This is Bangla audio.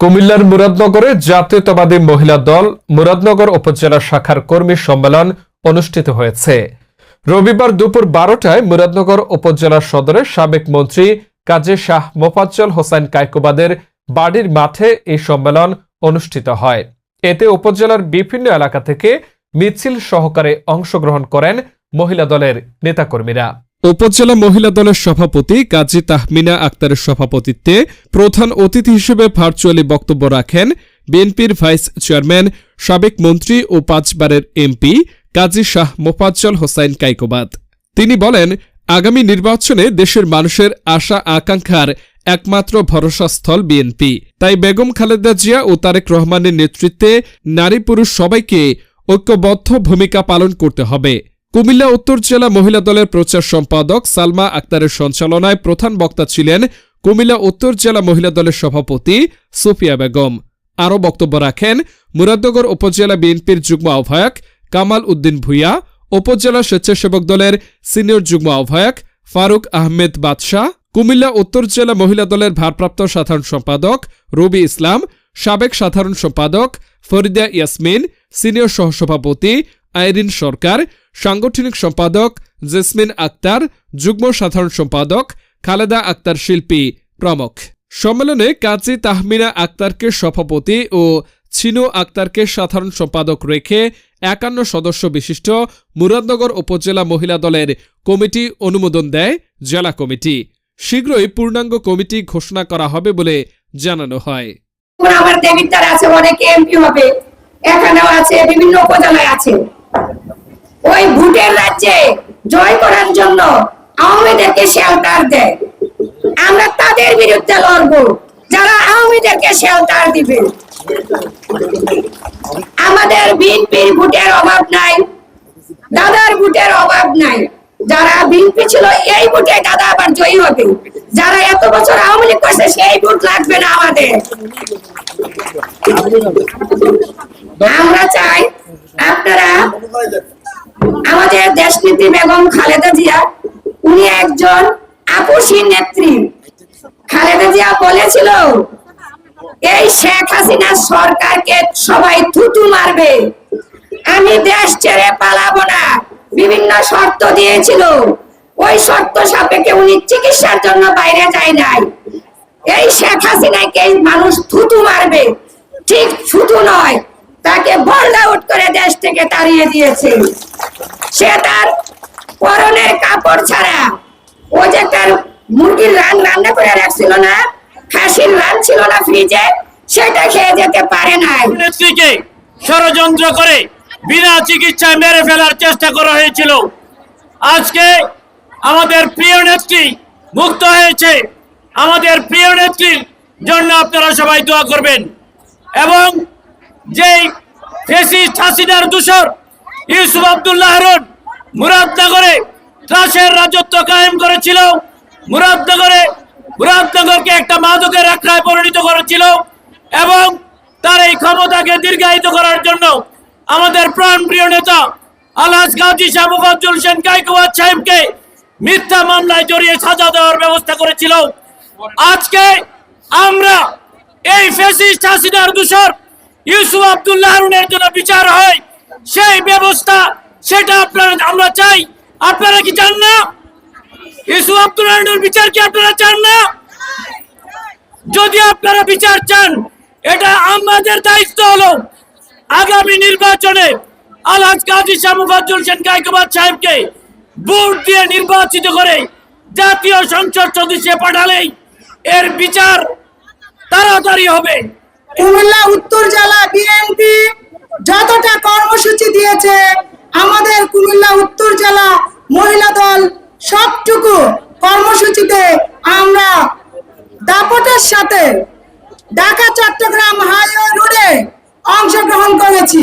কুমিল্লার মুরাদনগরে জাতীয়তাবাদী মহিলা দল মুরাদনগর উপজেলা শাখার কর্মী সম্মেলন অনুষ্ঠিত হয়েছে। রবিবার দুপুর বারোটায় মুরাদনগর উপজেলা সদরের সাবেক মন্ত্রী কাজী শাহ মোফাজ্জল হোসেন কায়কুবাদের বাড়ির মাঠে এই সম্মেলন অনুষ্ঠিত হয়। এতে উপজেলার বিভিন্ন এলাকা থেকে মিছিল সহকারে অংশগ্রহণ করেন মহিলা দলের নেতাকর্মীরা। উপজেলা মহিলা দলের সভাপতি কাজী তাহমিনা আক্তারের সভাপতিত্বে প্রধান অতিথি হিসেবে ভার্চুয়ালি বক্তব্য রাখেন বিএনপির ভাইস চেয়ারম্যান, সাবেক মন্ত্রী ও পাঁচবারের এমপি কাজী শাহ মোফাজ্জল হোসাইন কাইকোবাদ। তিনি বলেন, আগামী নির্বাচনে দেশের মানুষের আশা আকাঙ্ক্ষার একমাত্র ভরসাস্থল বিএনপি। তাই বেগম খালেদা জিয়া ও তারেক রহমানের নেতৃত্বে নারী পুরুষ সবাইকে ঐক্যবদ্ধ ভূমিকা পালন করতে হবে। কুমিল্লা উত্তর জেলা মহিলা দলের প্রচার সম্পাদক সালমা আক্তারের সঞ্চালনায় প্রধান বক্তা ছিলেন কুমিল্লা উত্তর জেলা মহিলা দলের সভাপতি সুফিয়া বেগম। আরও বক্তব্য রাখেন মুরাদনগর উপজেলা বিএনপির যুগ্ম আহ্বায়ক কামাল উদ্দিন ভুইয়া, উপজেলা স্বেচ্ছাসেবক দলের সিনিয়র যুগ্ম আহ্বায়ক ফারুক আহমেদ বাদশাহ, কুমিল্লা উত্তর জেলা মহিলা দলের ভারপ্রাপ্ত সাধারণ সম্পাদক রবি ইসলাম, সাবেক সাধারণ সম্পাদক ফরিদা ইয়াসমিন, সিনিয়র সহসভাপতি আইরিন সরকার, সাংগঠনিক সম্পাদক জেসমিন আক্তার, যুগ্ম সাধারণ সম্পাদক খালেদা আক্তার শিল্পী প্রমুখ। সম্মেলনে কাজী তাহমিনা আক্তারকে সভাপতি ও ছিনু আক্তারকে সাধারণ সম্পাদক রেখে একান্ন সদস্য বিশিষ্ট মুরাদনগর উপজেলা মহিলা দলের কমিটি অনুমোদন দেয় জেলা কমিটি। শীঘ্রই পূর্ণাঙ্গ কমিটি ঘোষণা করা হবে বলে জানানো হয়। আমার দেবিদ্বার আছে, অনেকে এমপি হবে। এখানেও আছে, বিভিন্ন উপজেলায় আছে। ওই রাজ্যে জয় করার জন্য আওয়ামীদেরকে শেল্টার দেয়। আমরা তাদের বিরুদ্ধে লড়বো, যারা আওয়ামীদেরকে শেল্টার দিবে। আমাদের বিএনপির ভোটের অভাব নাই, দাদার ভোটের অভাব নাই। যারা বিএনপি ছিল এই ভোটে দাদা আবার জয়ী হবে। যারা এত বছর আওয়ামী লীগ করছে, সেই ভোট লাগবে না আমাদের। আমরা চাই আপনারা আমাদের দেশনীতি বেগম খালেদা জিয়া, উনি একজন আপসী নেত্রী। খালেদা জিয়া বলেছিল, এই শেখ হাসিনা সরকারকে সবাই থুতু মারবে। আমি দেশ ছেড়ে পালাবো না। বিভিন্ন শর্ত দিয়েছিল। ওই শর্ত সাপেক্ষে উনি চিকিৎসার জন্য বাইরে যায় নাই। এই শেখ হাসিনাকে মানুষ থুতু মারবে। ঠিক থুতু নয়, তাকে বোল্ড আউট করে দেশ থেকে তাড়িয়ে দিয়েছে। সে তার পরনের কাপড় ছাড়া ও যে তার মুরগির রান রান্না করে রাখছিল না, খাসির রান ছিল না ফ্রিজে সেটা খেয়ে যেতে পারে নাই। ষড়যন্ত্র করে বিনা চিকিৎসায় মেরে ফেলার চেষ্টা করা হয়েছিল। আজকে আমাদের প্রিয় নেত্রী মুক্ত হয়েছে। আমাদের প্রিয় নেত্রীর জন্য আপনারা সবাই দোয়া করবেন। এবং যেই ফেসিস্ট হাসিনার দূষর ইউসুফ আবদুল্লাহ হারুন মুরাদনগরে ত্রাসের রাজত্ব কায়েম করেছিল। মুরাদনগরে মুরাদনগরকে একটা মাদকের আখড়ায় পরিণত করেছিল এবং তার এই ক্ষমতাকে দীর্ঘায়িত করার জন্য আমাদের প্রাণ প্রিয় নেতা আলহাজ গাজী শাহ মুফাজ্জল সেন কাইকুয়াদ সাহেবকে মিথ্যা মামলায় জড়িয়ে সাজা দেওয়ার ব্যবস্থা করেছিল। আজকে আমরা এই ফেসিস্ট হাসিনার দূষর ইউসুফ আব্দুল্লাহ জন্য বিচার হয়। সেই ব্যবস্থা সেটা আপনারা, আমরা চাই। আপনারা কি চান না? আব্দুল্লাহ হারুনের বিচার কি আপনারা চান না? যদি আপনারা বিচার চান, এটা আমাদের দায়িত্ব হলো আগামী নির্বাচনে আলহাজ কাজী শাহ মুফাজ্জল সেন গায়কবাদ সাহেবকে ভোট দিয়ে নির্বাচিত করে জাতীয় সংসদ সদস্যে পাঠালেই এর বিচার তাড়াতাড়ি হবে। কুমিল্লা উত্তর জেলা বিএনপি যতটা কর্মসূচি দিয়েছে আমাদের কুমিল্লা উত্তর জেলা মহিলা দল সবটুকু কর্মসূচিতে আমরা দাপটের সাথে ঢাকা চট্টগ্রাম হাইওয়ে রোডে অংশগ্রহণ করেছি।